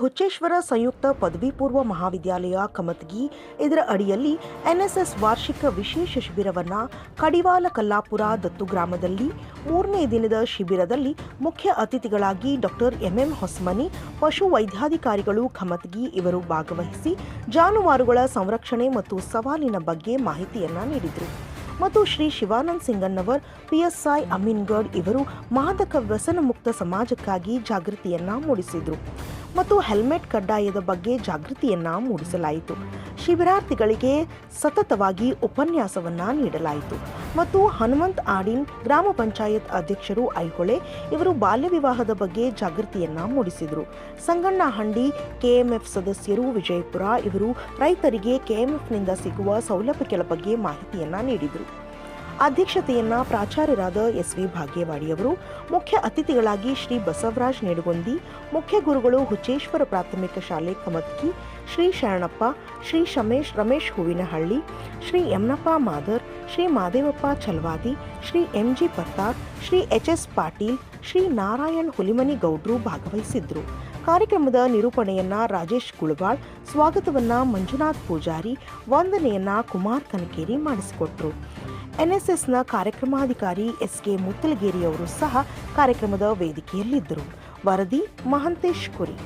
ಹುಚ್ಚೇಶ್ವರ ಸಂಯುಕ್ತ ಪದವಿ ಪೂರ್ವ ಮಹಾವಿದ್ಯಾಲಯ ಕಮತ್ಗಿ ಇದರ ಅಡಿಯಲ್ಲಿ ಎನ್ಎಸ್ಎಸ್ ವಾರ್ಷಿಕ ವಿಶೇಷ ಶಿಬಿರವನ್ನು ಕಡಿವಾಲ ಕಲ್ಲಾಪುರ ದತ್ತು ಗ್ರಾಮದಲ್ಲಿ ಮೂರನೇ ದಿನದ ಶಿಬಿರದಲ್ಲಿ ಮುಖ್ಯ ಅತಿಥಿಗಳಾಗಿ ಡಾಕ್ಟರ್ ಎಂಎಂ ಹೊಸಮನಿ, ಪಶು ವೈದ್ಯಾಧಿಕಾರಿಗಳು ಖಮತ್ಗಿ ಇವರು ಭಾಗವಹಿಸಿ ಜಾನುವಾರುಗಳ ಸಂರಕ್ಷಣೆ ಮತ್ತು ಸವಾಲಿನ ಬಗ್ಗೆ ಮಾಹಿತಿಯನ್ನ ನೀಡಿದರು. ಮತ್ತು ಶ್ರೀ ಶಿವಾನಂದ್ ಸಿಂಗನ್ನವರ್ ಪಿಎಸ್ಐ ಅಮೀನ್ಗಢ್ ಇವರು ಮಾದಕ ವ್ಯಸನ ಮುಕ್ತ ಸಮಾಜಕ್ಕಾಗಿ ಜಾಗೃತಿಯನ್ನ ಮೂಡಿಸಿದರು. ಮತ್ತು ಹೆಲ್ಮೆಟ್ ಕಡ್ಡಾಯದ ಬಗ್ಗೆ ಜಾಗೃತಿಯನ್ನ ಮೂಡಿಸಲಾಯಿತು. ಶಿಬಿರಾರ್ಥಿಗಳಿಗೆ ಸತತವಾಗಿ ಉಪನ್ಯಾಸವನ್ನ ನೀಡಲಾಯಿತು. ಮತ್ತು ಹನುಮಂತ್ ಆಡಿನ್ ಗ್ರಾಮ ಪಂಚಾಯತ್ ಅಧ್ಯಕ್ಷರು ಐಹೊಳೆ ಇವರು ಬಾಲ್ಯ ವಿವಾಹದ ಬಗ್ಗೆ ಜಾಗೃತಿಯನ್ನ ಮೂಡಿಸಿದರು. ಸಂಗಣ್ಣ ಹಂಡಿ ಕೆಎಂಎಫ್ ಸದಸ್ಯರು ವಿಜಯಪುರ ಇವರು ರೈತರಿಗೆ ಕೆಎಂಎಫ್ನಿಂದ ಸಿಗುವ ಸೌಲಭ್ಯಗಳ ಬಗ್ಗೆ ಮಾಹಿತಿಯನ್ನ ನೀಡಿದರು. ಅಧ್ಯಕ್ಷತೆಯನ್ನ ಪ್ರಾಚಾರ್ಯರಾದ ಎಸ್ ವಿ ಭಾಗ್ಯವಾಡಿಯವರು ಮುಖ್ಯ ಅತಿಥಿಗಳಾಗಿ ಶ್ರೀ ಬಸವರಾಜ್ ನೆಡುಗೊಂದಿ, ಮುಖ್ಯ ಗುರುಗಳು ಹುಚ್ಚೇಶ್ವರ ಪ್ರಾಥಮಿಕ ಶಾಲೆ Kamatki, Shri Sharanappa, Shri Shamesh Ramesh Hoovinahalli, Shri Yamanappa Madar, Shri Madevappa Chalavadi, Shri MG Pattar, Shri H S Patil, Shri Narayan Hulimani ಗೌಡ್ರು ಭಾಗವಹಿಸಿದ್ರು. ಕಾರ್ಯಕ್ರಮದ ನಿರೂಪಣೆಯನ್ನ ರಾಜೇಶ್ ಗುಳಬಾಳ್ ಸ್ವಾಗತವನ್ನ ಮಂಜುನಾಥ್ ಪೂಜಾರಿ, ವಂದನೆಯನ್ನ ಕುಮಾರ್ ಕನಕೇರಿ ಮಾಡಿಸಿಕೊಟ್ರು. ಎನ್ಎಸ್ಎಸ್ನ ಕಾರ್ಯಕ್ರಮಾಧಿಕಾರಿ ಎಸ್ ಕೆ ಮುತ್ತಲಗೇರಿಯವರು ಸಹ ಕಾರ್ಯಕ್ರಮದ ವೇದಿಕೆಯಲ್ಲಿದ್ದರು. ವರದಿ ಮಹಂತೇಶ್ ಕುರಿ.